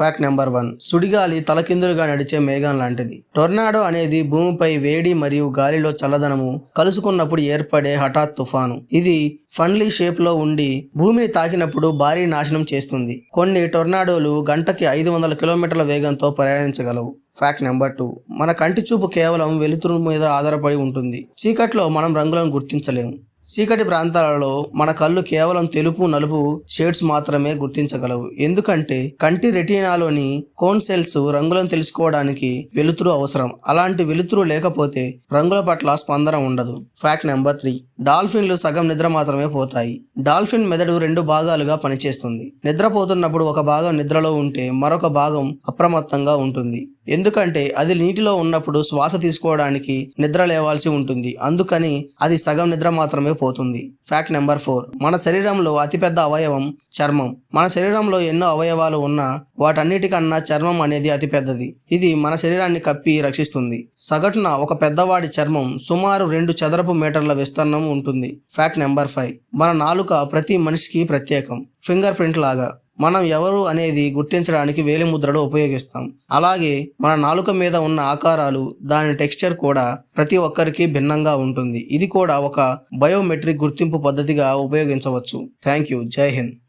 Fact number one. సుడిగాలి తలకిందులుగా నడిచే మేఘం లాంటిది. టొర్నాడో అనేది భూమిపై వేడి మరియు గాలిలో చల్లదనము కలుసుకున్నప్పుడు ఏర్పడే హఠాత్ తుఫాను. ఇది ఫన్లీ షేప్లో ఉండి భూమిని తాకినప్పుడు భారీ నాశనం చేస్తుంది. కొన్ని టొర్నాడోలు గంటకి ఐదు వందల కిలోమీటర్ల వేగంతో ప్రయాణించగలవు. Fact number two. మన కంటి చూపు కేవలం వెలుతురు మీద ఆధారపడి ఉంటుంది. చీకట్లో మనం రంగులను గుర్తించలేము. చీకటి ప్రాంతాలలో మన కళ్ళు కేవలం తెలుపు నలుపు షేడ్స్ మాత్రమే గుర్తించగలవు. ఎందుకంటే కంటి రెటీనాలోని కోన్ సెల్స్ రంగులను తెలుసుకోవడానికి వెలుతురు అవసరం. అలాంటి వెలుతురు లేకపోతే రంగుల పట్ల స్పందన ఉండదు. ఫ్యాక్ట్ నెంబర్ త్రీ డాల్ఫిన్లు సగం నిద్ర మాత్రమే పోతాయి. డాల్ఫిన్ మెదడు రెండు భాగాలుగా పనిచేస్తుంది. నిద్రపోతున్నప్పుడు ఒక భాగం నిద్రలో ఉంటే మరొక భాగం అప్రమత్తంగా ఉంటుంది. ఎందుకంటే అది నీటిలో ఉన్నప్పుడు శ్వాస తీసుకోవడానికి నిద్ర లేవాల్సి ఉంటుంది. అందుకని అది సగం నిద్ర మాత్రమే పోతుంది. ఫ్యాక్ట్ నెంబర్ ఫోర్ మన శరీరంలో అతిపెద్ద అవయవం చర్మం. మన శరీరంలో ఎన్నో అవయవాలు ఉన్నా వాటన్నిటికన్నా చర్మం అనేది అతిపెద్దది. ఇది మన శరీరాన్ని కప్పి రక్షిస్తుంది. సగటున ఒక పెద్దవాడి చర్మం సుమారు రెండు చదరపు మీటర్ల విస్తీర్ణం ఉంటుంది. ఫ్యాక్ట్ నెంబర్ ఫైవ్ మన నాలుక ప్రతి మనిషికి ప్రత్యేకం. ఫింగర్ ప్రింట్ లాగా. మనం ఎవరు అనేది గుర్తించడానికి వేలిముద్రలు ఉపయోగిస్తాం. అలాగే మన నాలుక మీద ఉన్న ఆకారాలు దాని టెక్స్చర్ కూడా ప్రతి ఒక్కరికి భిన్నంగా ఉంటుంది. ఇది కూడా ఒక బయోమెట్రిక్ గుర్తింపు పద్ధతిగా ఉపయోగించవచ్చు. థ్యాంక్ యూ జై హింద్.